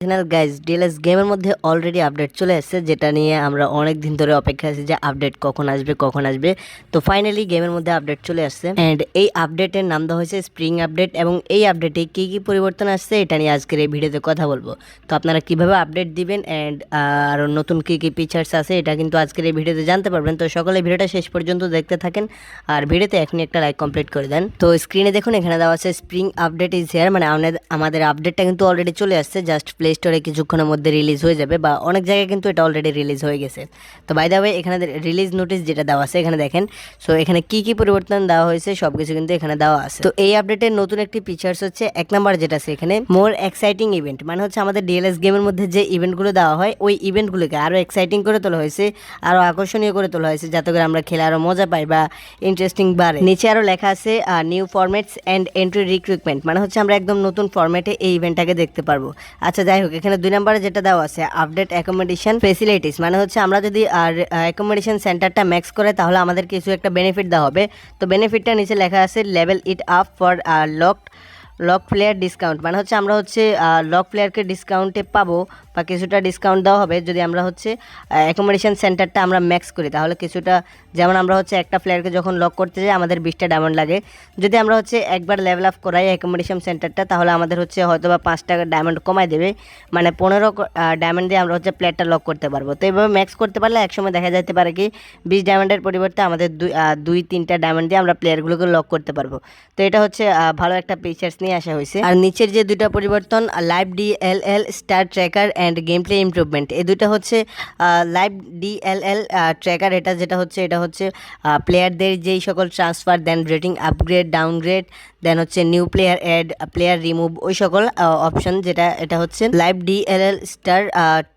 Original guys DLS গেমের মধ্যে already update চলে আসছে যেটা নিয়ে আমরা অনেক দিন ধরে অপেক্ষা আছি যে আপডেট কখন আসবে কখন আসবে। তো ফাইনালি গেমের মধ্যে আপডেট চলে আসছে অ্যান্ড এই আপডেটের নাম দেওয়া হয়েছে স্প্রিং আপডেট এবং এই আপডেটে কী কী পরিবর্তন আসছে এটা নিয়ে আজকের এই ভিডিওতে কথা বলব। তো আপনারা কীভাবে আপডেট দিবেন অ্যান্ড আরও নতুন কী কী ফিচার্স আছে এটা কিন্তু আজকের এই ভিডিওতে জানতে পারবেন। তো সকলে ভিডিওটা শেষ পর্যন্ত দেখতে থাকেন আর ভিডিওতে এখনই একটা লাইক কমপ্লিট করে দেন। তো স্ক্রিনে দেখুন, এখানে দেওয়া আছে স্প্রিং আপডেট ইজ হেয়ার মানে আমাদের আপডেটটা কিন্তু অলরেডি চলে আসছে জাস্ট প্লে স্টোরে কিছুক্ষণের মধ্যে রিলিজ হয়ে যাবে বা অনেক জায়গায় কিন্তু এটা অলরেডি রিলিজ হয়ে গেছে। তো বাই দা ওয়ে এখানে রিলিজ নোটিস যেটা দেওয়া আছে, এখানে দেখেন। সো এখানে কি কি পরিবর্তন দেওয়া হয়েছে সব কিছু কিন্তু এখানে দেওয়া আছে। তো এই আপডেটের নতুন একটি ফিচার্স হচ্ছে, এক নাম্বার যেটা আছে এখানে মোর এক্সাইটিং ইভেন্ট মানে হচ্ছে আমাদের ডিএলএস গেমের মধ্যে যে ইভেন্টগুলো দেওয়া হয়, ওই ইভেন্টগুলোকে আরও এক্সাইটিং করে তোলা হয়েছে আরও আকর্ষণীয় করে তোলা হয়েছে, যাতে করে আমরা খেলে আরও মজা পাই বা ইন্টারেস্টিং বাড়ে। নিচে আরও লেখা আছে new formats and entry recruitment মানে হচ্ছে আমরা একদম নতুন ফরম্যাটে এই ইভেন্টটাকে দেখতে পারব। আচ্ছা যাই হোক, এখানে দুই নম্বরে যেটা দেওয়া আছে আপডেট অ্যাকোমোডেশন ফেসিলিটিস মানে হচ্ছে আমরা যদি, আর অ্যাকোমোডেশন সেন্টারটা ম্যাক্স করে, তাহলে আমাদের কিছু একটা বেনিফিট দেওয়া হবে। তো বেনিফিটটা নিচে লেখা আছে level it up for locked lock player discount মানে হচ্ছে আমরা হচ্ছে লক প্লেয়ারকে ডিসকাউন্টে পাবো। বা কিছুটা ডিসকাউন্ট দেওয়া হবে যদি আমরা হচ্ছে অ্যাকোমোডেশন সেন্টারটা আমরা ম্যাক্স করি, তাহলে কিছুটা, যেমন আমরা হচ্ছে একটা প্লেয়ারকে যখন লক করতে যাই, আমাদের বিশটা ডায়মন্ড লাগে। যদি আমরা হচ্ছে একবার লেভেল আপ করাই অ্যাকোমোডেশন সেন্টারটা তাহলে আমাদের হচ্ছে হয়তো বা পাঁচ টাকা ডায়মন্ড কমায় দেবে। মানে পনেরো ডায়মন্ড দিয়ে আমরা হচ্ছে প্লেয়ারটা লক করতে পারব। তো এইভাবে ম্যাক্স করতে পারলে একসময় দেখা যেতে পারে কি, বিশ ডায়মন্ডের পরিবর্তে আমাদের দুই তিনটা ডায়মন্ড দিয়ে আমরা প্লেয়ারগুলোকে লক করতে পারব। তো এটা হচ্ছে ভালো একটা ফিচার্স নিয়ে আসা হয়েছে। আর নিচের যে দুইটা পরিবর্তন live DLL star tracker and game play improvement এই দুইটা হচ্ছে লাইভ ডিএলএল ট্র্যাকার এটা যেটা হচ্ছে, এটা হচ্ছে প্লেয়ারদের যেই সকল transfer then rating upgrade downgrade then হচ্ছে new player add player remove ওই সকল অপশন যেটা, এটা হচ্ছে লাইভ ডিএলএল স্টার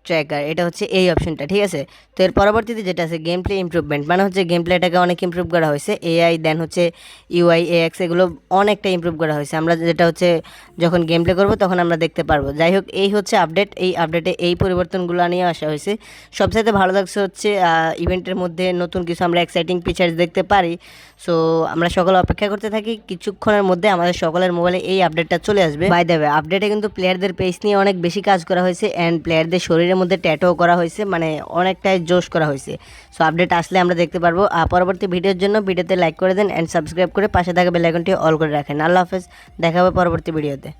ট্র্যাকার এটা হচ্ছে এই অপশনটা ঠিক আছে? তো এর পরবর্তীতে যেটা আছে গেম প্লে ইমপ্রুভমেন্ট মানে হচ্ছে গেম প্লেটাকে অনেক ইমপ্রুভ করা হয়েছে এআই দেন হচ্ছে ইউআই এএক্স এগুলো অনেকটা ইমপ্রুভ করা হয়েছে। আমরা যেটা হচ্ছে, যখন গেম প্লে করব, তখন আমরা দেখতে পারব। যাই হোক, এই হচ্ছে আপডেট এই আপডেটে এই পরিবর্তনগুলো নিয়ে আসা হয়েছে। সবচাইতে ভালো লাগছে হচ্ছে ইভেন্টের মধ্যে নতুন কিছু আমরা এক্সাইটিং ফিচার্স দেখতে পারি। সো আমরা সকলে অপেক্ষা করতে থাকি, কিছুক্ষণের মধ্যে আমাদের সকলের মোবাইলে এই আপডেটটা চলে আসবে। বাই দেবে আপডেটে কিন্তু প্লেয়ারদের পেস নিয়ে অনেক বেশি কাজ করা হয়েছে অ্যান্ড প্লেয়ারদের শরীরের মধ্যে ট্যাটো করা হয়েছে মানে অনেকটাই জোশ করা হয়েছে। সো আপডেট আসলে আমরা দেখতে পারব। পরবর্তী ভিডিওর জন্য ভিডিওতে লাইক করে দেন অ্যান্ড সাবস্ক্রাইব করে পাশে থাকা বেল আইকনটি অল করে রাখেন। আল্লাহ হাফেজ, দেখা হবে পরবর্তী ভিডিওতে।